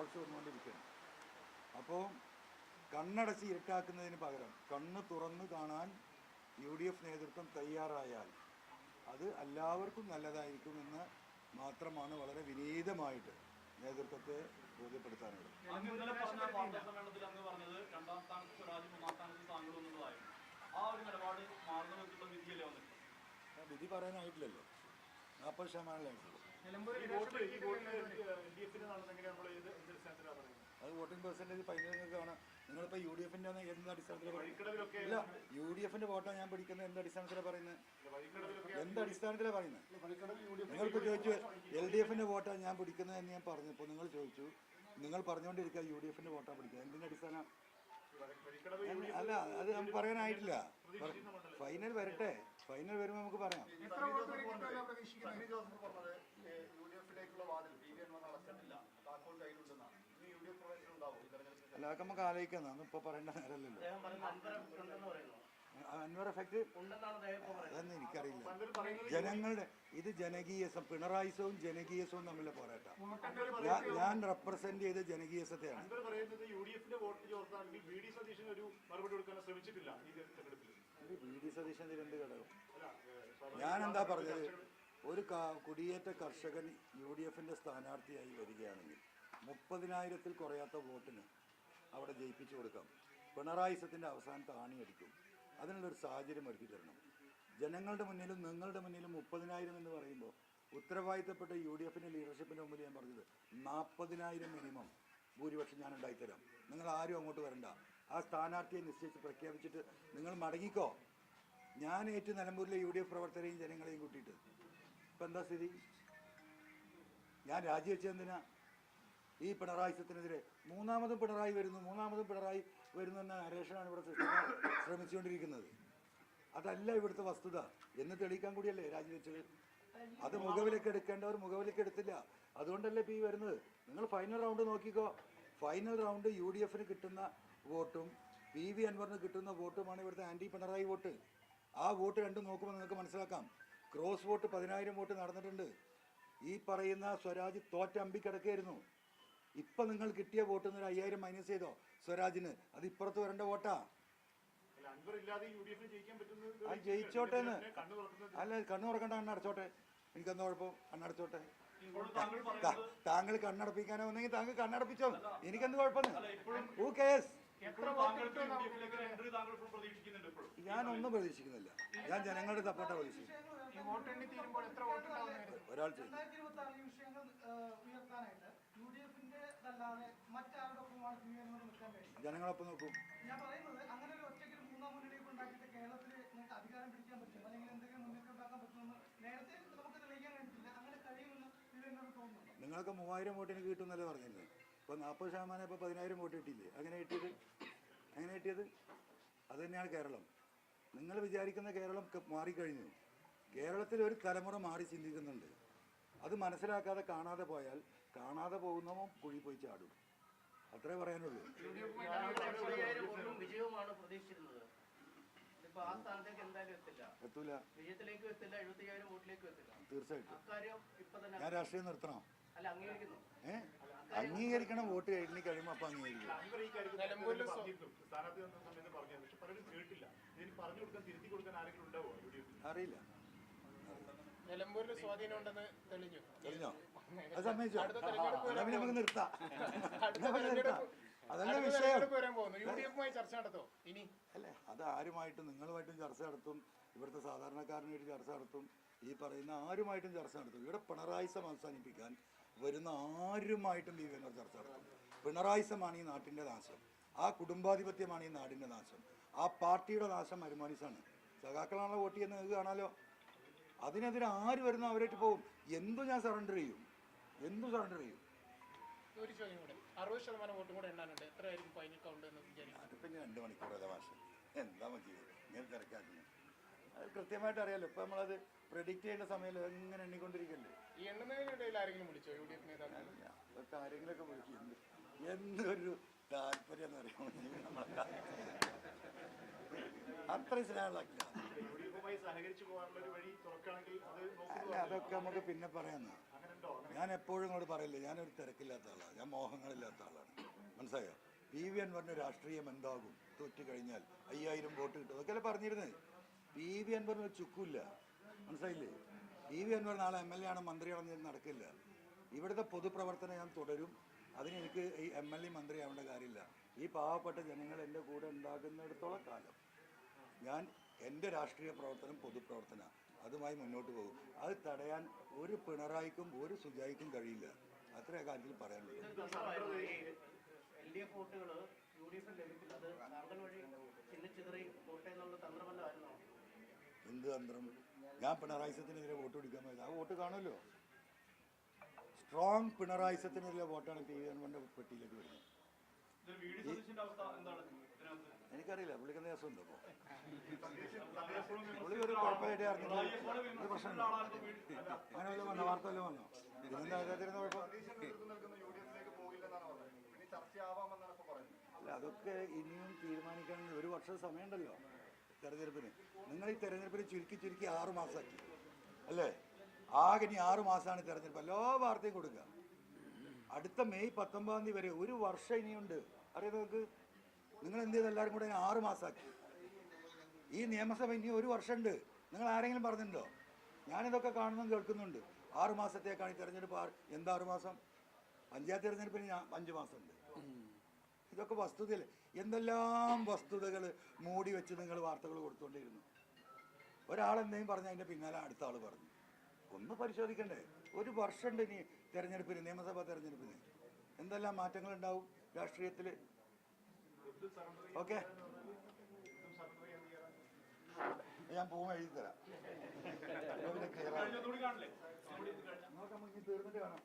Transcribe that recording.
Calls വന്നുകൊണ്ടിരിക്കുകയാണ് അപ്പോൾ കണ്ണടച്ച് ഇരുട്ടാക്കുന്നതിന് പകരം കണ്ണ് തുറന്ന് കാണാൻ യു ഡി എഫ് നേതൃത്വം തയ്യാറായാൽ അത് എല്ലാവർക്കും നല്ലതായിരിക്കുമെന്ന് മാത്രമാണ് വളരെ വിനീതമായിട്ട് നേതൃത്വത്തെ ബോധ്യപ്പെടുത്താനുള്ളത്. വിധി പറയാനായിട്ടില്ലല്ലോ. നാൽപ്പത് ശതമാനമായിട്ടുള്ളൂ അത് വോട്ടിംഗ് പെർസെന്റേജ് ഫൈനലിലേക്കാണ് നിങ്ങളിപ്പോൾ യു ഡി എഫിന്റെ എന്ത് അടിസ്ഥാനത്തിലാണ് പറയുന്നത് വഴിക്കടവിലൊക്കെ ഇല്ല യു ഡി എഫിന്റെ വോട്ടാണ് ഞാൻ പിടിക്കുന്നത് എന്ത് അടിസ്ഥാനത്തിലാണ് പറയുന്നത് എന്ത് അടിസ്ഥാനത്തിലാണ് പറയുന്നത് നിങ്ങളിപ്പോൾ ചോദിച്ചു എൽ ഡി എഫിന്റെ വോട്ടാണ് ഞാൻ പിടിക്കുന്നത് എന്ന് ഞാൻ പറഞ്ഞു പറഞ്ഞപ്പോൾ നിങ്ങൾ ചോദിച്ചു. നിങ്ങൾ പറഞ്ഞുകൊണ്ടിരിക്കുക യു ഡി എഫിന്റെ വോട്ടാണ് പിടിക്കുക എന്തിന്റെ അടിസ്ഥാനം അല്ല അത് നമുക്ക് പറയാനായിട്ടില്ല. ഫൈനൽ വരട്ടെ. ഫൈനൽ വരുമ്പോൾ നമുക്ക് പറയാം സണ്ണി ജോസഫ് പറഞ്ഞത് യു ഡി എഫിലേക്കുള്ള വാതിൽ പി വി എൻ അടച്ചിട്ടില്ല താക്കോൽ കയ്യിലുണ്ടെന്നാണ് ഇനി യു ഡി എഫ് പ്രവേശനം ഉണ്ടാവും അതൊക്കെ നമുക്ക് ആലോചിക്കാം. അന്ന് ഇപ്പോൾ പറയേണ്ട നേരമല്ലല്ലോ. അൻവർ എഫക്റ്റ് അതൊന്നും എനിക്കറിയില്ല. ജനങ്ങളുടെ ഇത് ജനകീയസം പിണറായിസവും ജനകീയസവും തമ്മിലെ പോരാട്ടം. ഞാൻ ഞാൻ റെപ്രസെന്റ് ചെയ്ത ജനകീയസത്തെയാണ്. ബി ഡി സതീശൻ ഇതിലെന്ത് ഘടകം? ഞാൻ എന്താ പറഞ്ഞത്? ഒരു കുടിയേറ്റ കർഷകൻ യു ഡി എഫിന്റെ സ്ഥാനാർത്ഥിയായി വരികയാണെങ്കിൽ മുപ്പതിനായിരത്തിൽ കുറയാത്ത വോട്ടിന് അവിടെ ജയിപ്പിച്ചു കൊടുക്കാം. പിണറായിസത്തിന്റെ അവസാനത്തെ ആണിയടിക്കും. അതിനുള്ളൊരു സാഹചര്യം ഒരുക്കി തരണം. ജനങ്ങളുടെ മുന്നിലും നിങ്ങളുടെ മുന്നിലും മുപ്പതിനായിരം എന്ന് പറയുമ്പോൾ ഉത്തരവാദിത്തപ്പെട്ട യു ഡി എഫിന്റെ ലീഡർഷിപ്പിന്റെ മുമ്പിൽ ഞാൻ പറഞ്ഞത് നാൽപ്പതിനായിരം മിനിമം ഭൂരിപക്ഷം ഞാൻ ഉണ്ടായിത്തരാം. നിങ്ങൾ ആരും അങ്ങോട്ട് വരണ്ട. ആ സ്ഥാനാർത്ഥിയെ നിശ്ചയിച്ച് പ്രഖ്യാപിച്ചിട്ട് നിങ്ങൾ മടങ്ങിക്കോ. ഞാൻ ഏറ്റു നിലമ്പൂരിലെ യു ഡി എഫ് പ്രവർത്തകരെയും ജനങ്ങളെയും കൂട്ടിയിട്ട്. ഇപ്പം എന്താ സ്ഥിതി? ഞാൻ രാജിവെച്ചെന്തിനാ ഈ പിണറായി സത്തിനെതിരെ മൂന്നാമതും പിണറായി വരുന്നു മൂന്നാമതും പിണറായി വരുന്നു എന്ന നരേഷനാണ് ഇവിടെ ശ്രമിച്ചുകൊണ്ടിരിക്കുന്നത്. അതല്ല ഇവിടുത്തെ വസ്തുത. എന്ന് തെളിയിക്കാൻ കൂടിയല്ലേ രാജിവെച്ചത് അത് മുഖവിലേക്ക് എടുക്കേണ്ടവർ മുഖവിലേക്ക് എടുത്തില്ല. അതുകൊണ്ടല്ലേ ഇപ്പൊ ഈ വരുന്നത്? നിങ്ങൾ ഫൈനൽ റൗണ്ട് നോക്കിക്കോ. ഫൈനൽ റൗണ്ട് യു ഡി എഫിന് കിട്ടുന്ന വോട്ടും പി വി അൻവറിന് കിട്ടുന്ന വോട്ടുമാണ് ഇവിടുത്തെ ആന്റി പിണറായി വോട്ട്. ആ വോട്ട് രണ്ടും നോക്കുമ്പോൾ നിങ്ങൾക്ക് മനസ്സിലാക്കാം. ക്രോസ് വോട്ട് പതിനായിരം വോട്ട് നടന്നിട്ടുണ്ട്. ഈ പറയുന്ന സ്വരാജ് തോറ്റമ്പി കിടക്കായിരുന്നു ഇപ്പം നിങ്ങൾ കിട്ടിയ വോട്ട് ഒരു അയ്യായിരം മൈനസ് ചെയ്തോ? സ്വരാജിന്. അത് ഇപ്പുറത്ത് വരേണ്ട വോട്ടാ. അല്ല അൻവർ ഇല്ലാതെ യു ജയിക്കാൻ പറ്റുന്നത് അത് ജയിച്ചോട്ടേന്ന് കണ്ണു അല്ല കണ്ണു തുറക്കണ്ട കണ്ണടച്ചോട്ടെ എനിക്കെന്താ കുഴപ്പം? കണ്ണടച്ചോട്ടെ താങ്കൾ പറയുന്നത് താങ്കൾ കണ്ണടപ്പിക്കാനോ വന്നെങ്കിൽ താങ്കൾ കണ്ണടപ്പിച്ചോ. എനിക്കെന്ത് കുഴപ്പമെന്ന്? ഹൂ കേസ് ഞാനൊന്നും പ്രതീക്ഷിക്കുന്നില്ല. ഞാൻ ജനങ്ങളുടെ സപ്പോർട്ടാ പ്രതീക്ഷിക്കുന്നത്. ഈ വോട്ടെണ്ണി തീരുമ്പോൾ എത്ര വോട്ടുണ്ടാവുന്ന ഒരാൾ ചെയ്യും. മറ്റാരുടെ ഒപ്പമാണ് പി നിൽക്കാൻ കഴിയും ജനങ്ങളൊപ്പം നോക്കും. ഞാൻ പറയുന്നത് അങ്ങനെ ഒരു ഒറ്റയ്ക്ക് ഒരു മൂന്നാം മുന്നണിയൊക്കെ ഉണ്ടാക്കിയിട്ട് കേരളത്തിൽ നിങ്ങൾക്ക് അധികാരം പിടിക്കാൻ പറ്റും അല്ലെങ്കിൽ എന്തെങ്കിലും മുന്നേറ്റം ഉണ്ടാക്കാൻ പറ്റുമെന്ന് നേരത്തെ നമുക്ക് തെളിയിക്കാൻ കഴിഞ്ഞിട്ടില്ല. അങ്ങനെ കഴിയുമെന്ന് പി എൻ തോന്നുന്നുണ്ടോ നിങ്ങൾക്ക് മൂവായിരം വോട്ടിന് കിട്ടുമെന്നല്ലേ പറഞ്ഞില്ലേ ഇപ്പോൾ നാൽപ്പത് ശതമാനം ഇപ്പോൾ പതിനായിരം വോട്ട് കിട്ടിയില്ലേ? അങ്ങനെ കിട്ടിയത്? അങ്ങനെ കിട്ടിയത്? അത് തന്നെയാണ് കേരളം. നിങ്ങൾ വിചാരിക്കുന്ന കേരളം മാറിക്കഴിഞ്ഞു. കേരളത്തിൽ ഒരു തലമുറ മാറി ചിന്തിക്കുന്നുണ്ട്. അത് മനസ്സിലാക്കാതെ കാണാതെ പോയാൽ കാണാതെ പോകുന്നവൻ കുഴി പോയി ചാടും. അത്രേ പറയാനുള്ളൂ. എത്തൂല. തീർച്ചയായിട്ടും. അക്കാര്യം ഇപ്പൊ തന്നെ ഞാൻ രാഷ്ട്രീയം നിർത്തണം? ഏ? അംഗീകരിക്കണം വോട്ട് എണ്ണി കഴിയുമ്പോൾ അപ്പൊ അംഗീകരിക്കും. അറിയില്ല. നിലമ്പൂരിൽ സ്വാധീനം ഉണ്ടെന്ന് തെളിഞ്ഞു. കഴിഞ്ഞോ അത് സമ്മതിച്ചോ അടുത്ത തെരഞ്ഞെടുപ്പ് എന്നാ പിന്നെ നമുക്ക് നിർത്താം. എന്നാ പിന്നെ നിർത്താം. അതല്ല വിഷയം. തെരഞ്ഞെടുപ്പ് വരാൻ പോകുന്നു യു ഡി എഫുമായി ചർച്ച നടത്തോ? ഇനി? അല്ലേ? അത് ആരുമായിട്ടും നിങ്ങളുമായിട്ടും ചർച്ച നടത്തും. ഇവിടുത്തെ സാധാരണക്കാരനായിട്ട് ചർച്ച നടത്തും. ഈ പറയുന്ന ആരുമായിട്ടും ചർച്ച നടത്തും. ഇവിടെ പിണറായിസം അവസാനിപ്പിക്കാൻ വരുന്ന ആരുമായിട്ടും ബി വിവരങ്ങൾ ചർച്ച നടത്തും. പിണറായിസമാണ് ഈ നാട്ടിന്റെ നാശം. ആ കുടുംബാധിപത്യമാണ് ഈ നാടിന്റെ നാശം. ആ പാർട്ടിയുടെ നാശം അരുമാനിസാണ് സഖാക്കളാണല്ലോ വോട്ട് ചെയ്യുന്നത്. നിങ്ങൾക്ക് കാണാലോ. അതിനെതിരെ ആര് വരുന്നോ അവരായിട്ട് പോകും. എന്തും ഞാൻ സറണ്ടർ ചെയ്യും. എന്തും സറണ്ടർ ചെയ്യും ഒരു ചോദ്യം കൂടെ. അറുപത് ശതമാനം വോട്ടും കൂടെ എണ്ണാനുണ്ട്. എത്രയായിരിക്കും ഫൈനൽ കൗണ്ട് എന്ന് വിചാരിക്കും അതിപ്പോൾ ഇനി രണ്ട് മണിക്കൂറല്ല ഭാഷ എന്താ മതി? ഇങ്ങനെ തിരക്കാക്കുന്നത് അത് കൃത്യമായിട്ട് അറിയാലോ. ഇപ്പം നമ്മളത് പ്രെഡിക്റ്റ് ചെയ്യേണ്ട സമയമല്ലോ എങ്ങനെ എണ്ണിക്കൊണ്ടിരിക്കല്ലേ? ഈ എണ്ണുന്നതിനിടയിൽ ആരെങ്കിലും വിളിച്ചോ? യു ഡി എഫ് നേതാക്കൾ അല്ല, അതൊക്കെ ആരെങ്കിലുമൊക്കെ വിളിക്കും. എന്ത് എന്തൊരു താല്പര്യം എന്ന് അറിയാമോ നമ്മളെ അത്രയും സ്നേഹമുള്ള അതൊക്കെ നമുക്ക് പിന്നെ അങ്ങനെ ഞാൻ എപ്പോഴും ഇങ്ങോട്ട് പറയില്ല. ഞാനൊരു തിരക്കില്ലാത്ത ആളാണ്. ഞാൻ മോഹങ്ങളില്ലാത്ത ആളാണ്. മനസ്സിലായോ? പി വി അൻവറിന് രാഷ്ട്രീയം എന്താകും? തോറ്റു കഴിഞ്ഞാൽ അയ്യായിരം വോട്ട് കിട്ടും. അതൊക്കെയല്ലേ പറഞ്ഞിരുന്നത് പി വി അൻവറിന് ഒരു ചുക്കില്ല മനസ്സിലായില്ലേ? പി വി അൻവർ നാളെ എം എൽ എ ആണ് മന്ത്രിയാണെന്ന് നടക്കില്ല. ഇവിടുത്തെ പൊതുപ്രവർത്തനം ഞാൻ തുടരും. അതിന് എനിക്ക് ഈ എം എൽ എ മന്ത്രിയാവേണ്ട കാര്യമില്ല. ഈ പാവപ്പെട്ട ജനങ്ങൾ എന്റെ കൂടെ ഉണ്ടാകുന്നിടത്തോളം കാലം ഞാൻ എന്റെ രാഷ്ട്രീയ പ്രവർത്തനം പൊതുപ്രവർത്തന അതുമായി മുന്നോട്ട് പോകും. അത് തടയാൻ ഒരു പിണറായിക്കും ഒരു സുജായിക്കും കഴിയില്ല. അത്രേ കാര്യത്തിൽ പറയാനുള്ളത് എന്ത് തന്ത്രം? ഞാൻ പിണറായിസത്തിനെതിരെ വോട്ട് പിടിക്കാൻ പോയത്. ആ വോട്ട് കാണുമല്ലോ. സ്ട്രോങ് പിണറായിസത്തിനെതിരെ വോട്ടാണ് പി വി എൻവന്റെ പെട്ടിയിലേക്ക് വരുന്നത്. എനിക്കറിയില്ല പുള്ളിക്ക് ദിവസമുണ്ട് അപ്പോൾ പുള്ളി ഒരു കുഴപ്പമായിട്ട് അറിഞ്ഞില്ല ഒരു പ്രശ്നമില്ല അങ്ങനെ വല്ലതും വന്നോ? വാർത്ത വല്ലതും വന്നോ? ഇപ്പൊ പറയുന്നത് അല്ല അതൊക്കെ ഇനിയും തീരുമാനിക്കാൻ ഒരു വർഷം സമയമുണ്ടല്ലോ തെരഞ്ഞെടുപ്പിന്. നിങ്ങൾ ഈ തെരഞ്ഞെടുപ്പിന് ചുരുക്കി ചുരുക്കി ആറു മാസമാക്കി. അല്ലേ? ആകെ ഇനി ആറു മാസമാണ് തെരഞ്ഞെടുപ്പ്. എല്ലാ വാർത്തയും കൊടുക്കുക. അടുത്ത മെയ് പത്തൊമ്പതാം തീയതി വരെ ഒരു വർഷം ഇനിയുണ്ട്. അറിയാം നിങ്ങൾക്ക്? നിങ്ങൾ എന്ത് ചെയ്ത് എല്ലാവരും കൂടെ ആറ് മാസമാക്കി ഈ നിയമസഭ ഇനി ഒരു വർഷമുണ്ട് നിങ്ങൾ ആരെങ്കിലും പറഞ്ഞിട്ടുണ്ടോ? ഞാനിതൊക്കെ കാണുന്നു കേൾക്കുന്നുണ്ട്. ആറു മാസത്തേക്കാണ് ഈ തെരഞ്ഞെടുപ്പ് എന്താ ആറു മാസം? പഞ്ചായത്ത് തെരഞ്ഞെടുപ്പിന് ഞാൻ അഞ്ച് മാസമുണ്ട്. ഇതൊക്കെ വസ്തുതയല്ലേ? എന്തെല്ലാം വസ്തുതകൾ മൂടി വെച്ച് നിങ്ങൾ വാർത്തകൾ കൊടുത്തുകൊണ്ടിരുന്നു ഒരാൾ എന്തെങ്കിലും പറഞ്ഞാൽ അതിന്റെ പിന്നാലെ അടുത്ത ആൾ പറഞ്ഞു. ഒന്ന് പരിശോധിക്കണ്ടേ? ഒരു വർഷമുണ്ട് ഇനി തെരഞ്ഞെടുപ്പിന് നിയമസഭാ തെരഞ്ഞെടുപ്പിന്. എന്തെല്ലാം മാറ്റങ്ങൾ ഉണ്ടാവും രാഷ്ട്രീയത്തിൽ ഓക്കെ. ഞാൻ പോകുമ്പോൾ എഴുതി തരാം. നോക്കാം, തീർന്നിട്ട് കാണാം.